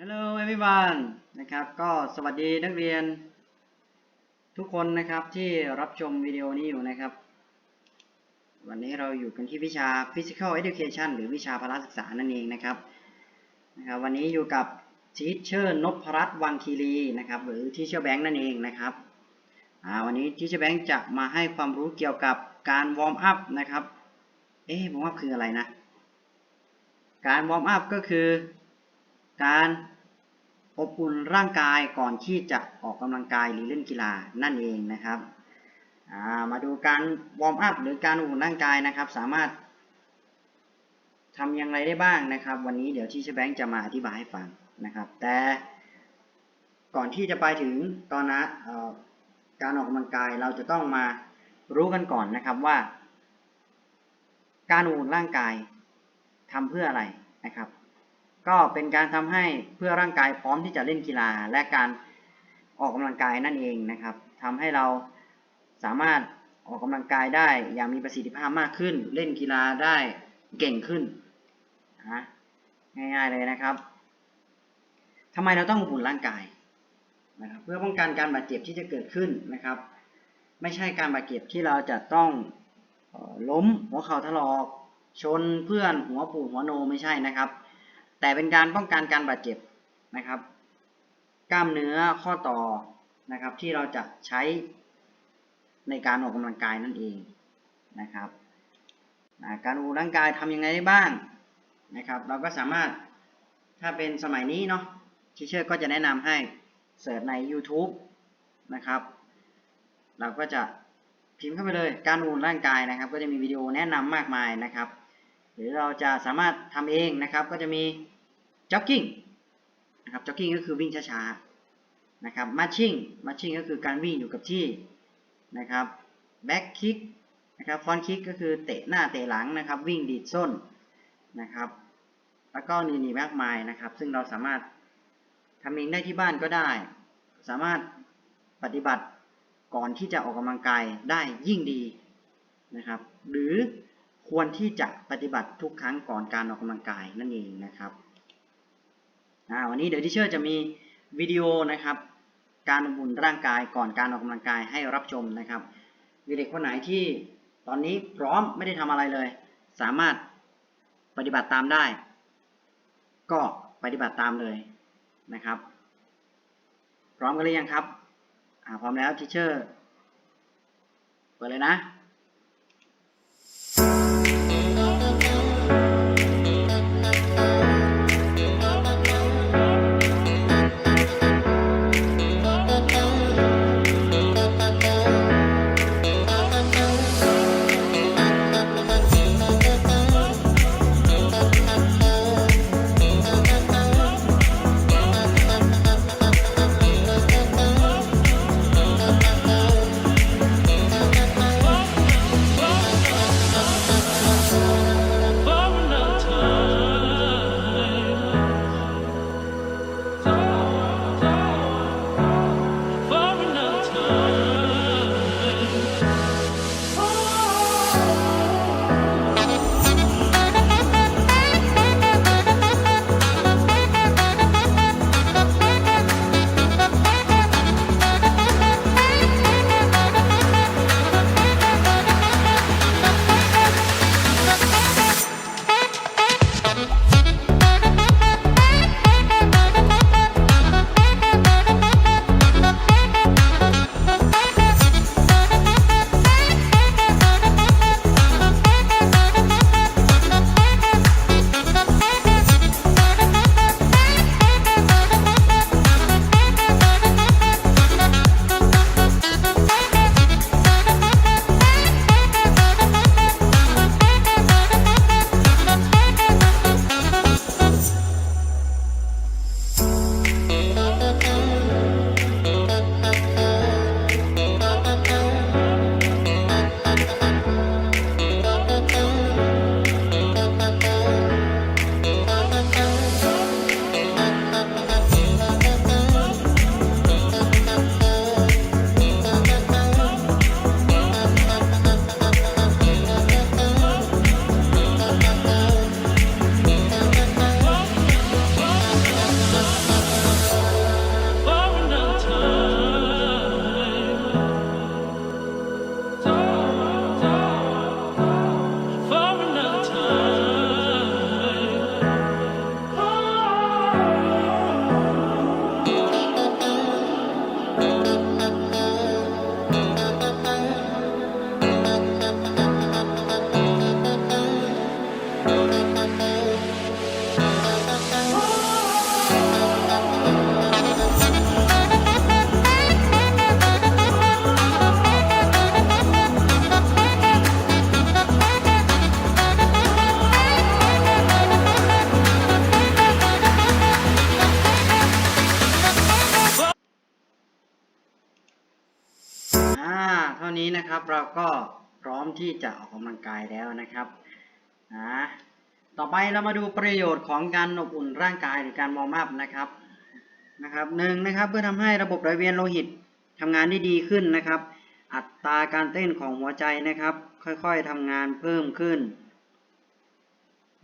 Hello everyone นะครับก็สวัสดีนักเรียน ทุกคนนะครับที่รับชมวิดีโอนี้อยู่นะครับ วันนี้เราอยู่กันที่วิชา Physical Education หรือวิชาพละศึกษานั่นเองนะครับนะครับ วันนี้อยู่กับ Teacher นพรัตน์วังคีรีนะครับ หรือ Teacher Bank นั่นเองนะครับวันนี้ Teacher Bank จะมาให้ความรู้เกี่ยวกับการวอร์มอัพนะครับ เอ๊ะวอร์มอัพคืออะไรนะ การวอร์มอัพก็คือ การอบอุ่นร่างกายก่อนที่จะออกกำลังกายหรือเล่นกีฬานั่นเองนะครับามาดูการวอร์มอัพหรือการอบอุ่นร่างกายนะครับ สามารถทำอย่างไรได้บ้างนะครับ วันนี้เดี๋ยวที่เชฟแบงค์จะมาอธิบายให้ฟังนะครับ แต่ก่อนที่จะไปถึงตอนนั้นเอ่อการออกกำลังกายเราจะต้องมารู้กันก่อนนะครับว่า การอบอุ่นร่างกายทำเพื่ออะไรนะครับ ก็เป็นการทำให้เพื่อร่างกายพร้อมที่จะเล่นกีฬาและการออกกำลังกายนั่นเองนะครับทำให้เราสามารถออกกำลังกายได้อย่างมีประสิทธิภาพมากขึ้น เล่นกีฬาได้เก่งขึ้นนะง่ายๆเลยนะครับทำไมเราต้องอุ่นร่างกายนะครับเพื่อป้องกันการบาดเจ็บที่จะเกิดขึ้นนะครับ ไม่ใช่การบาดเจ็บที่เราจะต้องล้มหัวเข่าถลอก ชนเพื่อนหัวปูดหัวโนไม่ใช่นะครับ แต่เป็นการป้องกันการบาดเจ็บนะครับ กล้ามเนื้อข้อต่อนะครับ ที่เราจะใช้ในการออกกำลังกายนั่นเองนะครับการออกกำลังกายทำยังไงได้บ้างนะครับ เราก็สามารถถ้าเป็นสมัยนี้เนาะทีเชอร์ก็จะแนะนำให้เสิร์ชใน YouTube นะครับ เราก็จะพิมพ์เข้าไปเลยการออกกำลังร่างกายนะครับ ก็จะมีวิดีโอแนะนำมากมายนะครับ หรือเราจะสามารถทำเองนะครับก็จะมีจ็อกกิ้งนะครับจ็อกกิ้งก็คือวิ่งช้าๆนะครับมาชิ่งมาชิ่งก็คือการวิ่งอยู่กับที่นะครับแบ็กคิกนะครับฟอนคิกก็คือเตะหน้าเตะหลังนะครับ วิ่งดีดส้นนะครับ แล้วก็นี่นี่มากมายนะครับ ซึ่งเราสามารถทำเองได้ที่บ้านก็ได้ สามารถปฏิบัติก่อนที่จะออกกำลังกายได้ยิ่งดีนะครับ หรือ ควรที่จะปฏิบัติทุกครั้งก่อนการออกกำลังกายนั่นเองนะครับอ่าวันนี้เดี๋ยวที่เชื่อจะมีวิดีโอนะครับ การอบอุ่นร่างกายก่อนการออกกำลังกายให้รับชมนะครับมีเด็กคนไหนที่ตอนนี้พร้อมไม่ได้ทำอะไรเลย สามารถปฏิบัติตามได้ ก็ปฏิบัติตามเลยนะครับ พร้อมกันหรือยังครับอ่าพร้อมแล้วทิเชอร์เปิดเลยนะ ก็พร้อมที่จะออกกำลังกายแล้วนะครับนะต่อไปเรามาดูประโยชน์ของการอบอุ่นร่างกายหรือการวอร์มอัพนะครับนะครับหนึ่งนะครับเพื่อทำให้ระบบไหลเวียนโลหิตทำงานได้ดีขึ้นนะครับ อัตราการเต้นของหัวใจนะครับ ค่อยๆทำงานเพิ่มขึ้น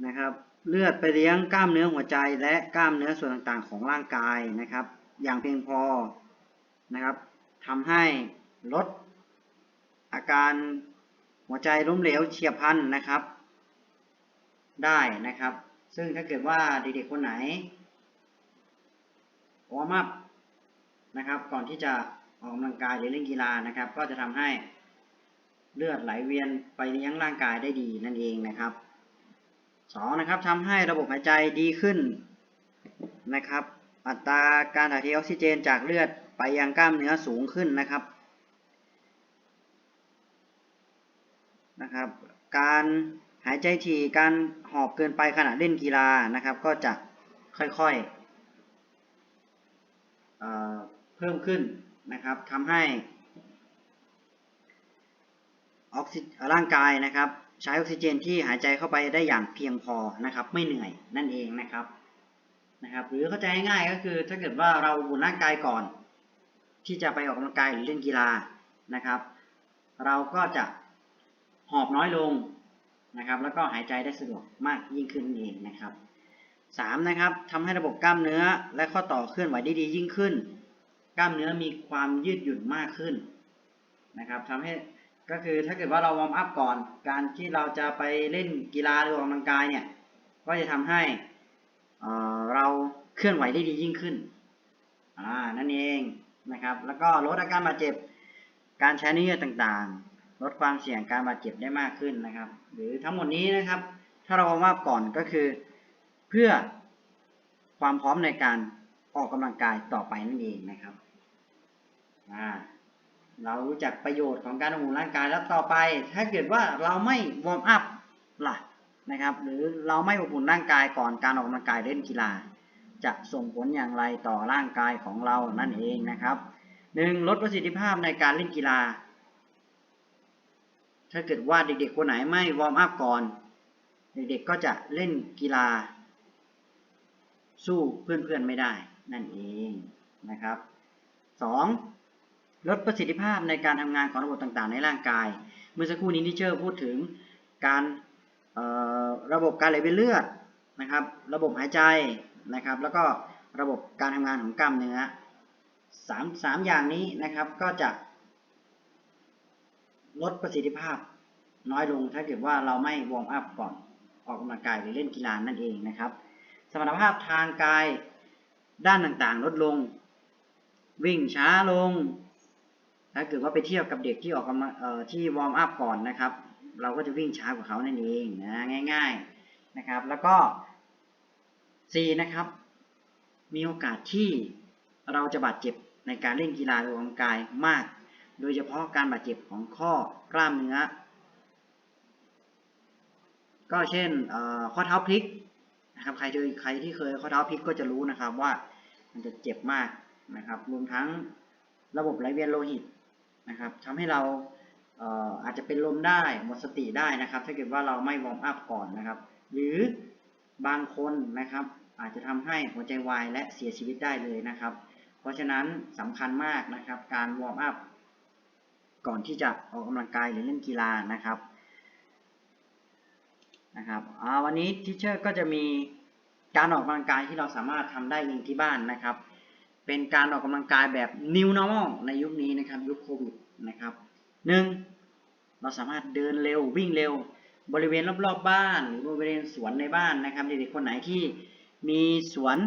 นะครับ เลือดไปเลี้ยงกล้ามเนื้อหัวใจและกล้ามเนื้อส่วนต่างๆ ของร่างกายนะครับ อย่างเพียงพอนะครับทำให้ลด อาการหัวใจล้มเหลวเฉียบพลันนะครับ ได้นะครับ ซึ่งถ้าเกิดว่าเด็กๆคนไหนวอร์มอัพนะครับ ก่อนที่จะออกกำลังกายหรือเล่นกีฬานะครับ ก็จะทำให้เลือดไหลเวียนไปเลี้ยงร่างกายได้ดีนั่นเองนะครับสองนะครับทำให้ระบบหายใจดีขึ้นนะครับ อัตราการถ่ายเทออกซิเจนจากเลือดไปยังกล้ามเนื้อสูงขึ้นนะครับ นะครับ การหายใจถี่การหอบเกินไปขณะเล่นกีฬานะครับ ก็จะค่อยๆเเพิ่มขึ้นนะครับทำให้ออกซิร่างกายนะครับ ใช้ออกซิเจนที่หายใจเข้าไปได้อย่างเพียงพอนะครับ ไม่เหนื่อยนั่นเองนะครับนะครับ หรือเข้าใจง่ายๆก็คือถ้าเกิดว่าเราอุ่นร่างกายก่อน ที่จะไปออกกำลังกายหรือเล่นกีฬานะครับ เราก็จะ หอบน้อยลงนะครับ แล้วก็หายใจได้สะดวกมากยิ่งขึ้นเองนะครับสามนะครับทำให้ระบบกล้ามเนื้อและข้อต่อเคลื่อนไหวได้ดียิ่งขึ้น กล้ามเนื้อมีความยืดหยุ่นมากขึ้นนะครับทำให้ก็คือถ้าเกิดว่าเราวอร์มอัพก่อน การที่เราจะไปเล่นกีฬาหรือออกกำลังกายเนี่ย ก็จะทำให้เอ่อเราเคลื่อนไหวได้ดียิ่งขึ้นอ่านั่นเองนะครับ แล้วก็ลดอาการบาดเจ็บ การใช้เนื้อต่างๆ ลดความเสี่ยงการบาดเจ็บได้มากขึ้นนะครับ หรือทั้งหมดนี้นะครับ ถ้าเราวอร์มอัพก่อนก็คือ เพื่อความพร้อมในการออกกำลังกายต่อไปนั่นเองนะครับเรารู้จักประโยชน์ของการอบอุ่นร่างกายแล้วต่อไป ถ้าเกิดว่าเราไม่วอร์มอัพล่ะนะครับ หรือเราไม่อบอุ่นร่างกายก่อนการออกกำลังกายเล่นกีฬา จะส่งผลอย่างไรต่อร่างกายของเรานั่นเองนะครับหนึ่งลดประสิทธิภาพในการเล่นกีฬา ถ้าเกิดว่าเด็กๆคนไหนไม่วอร์มอัพก่อน เด็กๆก็จะเล่นกีฬา สู้เพื่อนๆไม่ได้นั่นเองนะครับสองลดประสิทธิภาพในการทำงานของระบบต่างๆ ในร่างกาย เมื่อสักครู่นี้ที่เชอร์พูดถึงการระบบการไหลเวียนเลือดนะครับ ระบบหายใจนะครับ แล้วก็ระบบการทำงานของกล้ามเนื้อสามสามอย่างนี้นะครับก็จะ ลดประสิทธิภาพ น้อยลงถ้าเกิดว่าเราไม่วอร์มอัพก่อนออกกำลังกายหรือเล่นกีฬานั่นเองนะครับ สมรรถภาพทางกายด้านต่างๆ ลดลง วิ่งช้าลง ถ้าเกิดว่าไปเทียบกับเด็กที่ออกกำลังที่วอร์มอัพก่อนนะครับ เราก็จะวิ่งช้ากว่าเขานั่นเองนะง่าย ๆนะครับ แล้วก็ C นะครับ มีโอกาสที่เราจะบาดเจ็บในการเล่นกีฬาหรือออกกำลังกายมาก โดยเฉพาะการบาดเจ็บของข้อกล้ามเนื้อ ก็เช่นข้อเท้าพลิกนะครับใครที่ใครที่เคยข้อเท้าพลิกก็จะรู้นะครับว่ามันจะเจ็บมากนะครับรวมทั้งระบบไหลเวียนโลหิตนะครับทำให้เราอาจจะเป็นลมได้หมดสติได้นะครับ ถ้าเกิดว่าเราไม่วอร์มอัพก่อนนะครับ หรือบางคนนะครับ อาจจะทำให้หัวใจวายและเสียชีวิตได้เลยนะครับ เพราะฉะนั้นสำคัญมากนะครับ การวอร์มอัพ ก่อนที่จะออกกำลังกายหรือเล่นกีฬานะครับนะครับวันนี้ทิเชอร์ก็จะมีการออกกำลังกายที่เราสามารถทำได้เองที่บ้านนะครับ เป็นการออกกำลังกายแบบ new normal ในยุคนี้นะครับยุคโควิดนะครับหนึ่งเราสามารถเดินเร็ววิ่งเร็ว บริเวณรอบๆบบ้าน หรือบริเวณสวนในบ้านนะครับเด็กๆคนไหนที่มีสวน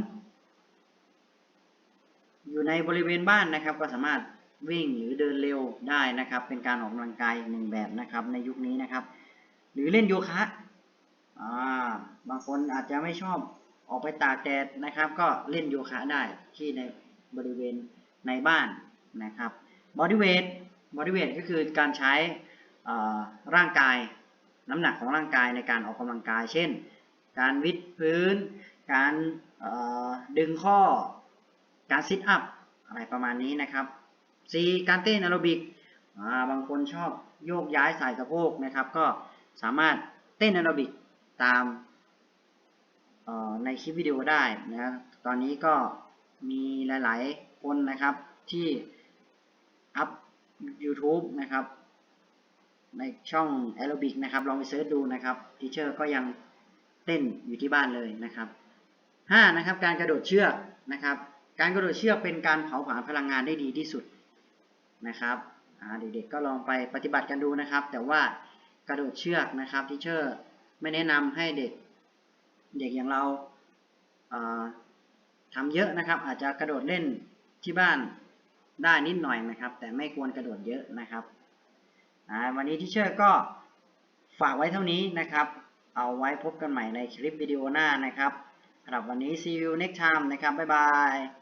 อยู่ในบริเวณบ้านนะครับ ก็สามารถ วิ่งหรือเดินเร็วได้นะครับ เป็นการออกกำลังกายหนึ่งแบบนะครับ ในยุคนี้นะครับ หรือเล่นโยคะบางคนอาจจะไม่ชอบออกไปตากแดดนะครับ ก็เล่นโยคะได้ที่ในบริเวณในบ้านนะครับบอดี้เวทบอดี้เวทก็คือการใช้ร่างกายน้ำหนักของร่างกายในการออกกำลังกาย เช่น การวิดพื้น การดึงข้อ การซิทอัพอะไรประมาณนี้นะครับ C การเต้นแอโรบิกบางคนชอบโยกย้ายสายสะโพกนะครับ ก็สามารถเต้นแอโรบิกตามในคลิปวิดีโอได้นะตอนนี้ก็มีหลาย ๆ คนนะครับที่อัพ YouTube นะครับ ในช่องแอโรบิกนะครับลองไปเสิร์ชดูนะครับทีเชอร์ก็ยังเต้นอยู่ที่บ้านเลยนะครับห้านะครับการกระโดดเชือกนะครับ การกระโดดเชือกเป็นการเผาผลาญพลังงานได้ดีที่สุด นะครับเด็กๆก็ลองไปปฏิบัติกันดูนะครับ แต่ว่ากระโดดเชือกนะครับทีเชอร์ไม่แนะนำให้เด็ก เด็กอย่างเราอ่าทำเยอะนะครับ อาจจะกระโดดเล่นที่บ้านได้นิดหน่อยนะครับ แต่ไม่ควรกระโดดเยอะนะครับวันนี้ทีเชอร์ก็ฝากไว้เท่านี้นะครับ เอาไว้พบกันใหม่ในคลิปวิดีโอหน้านะครับสำหรับวันนี้ see you next time นะครับบ๊ายบาย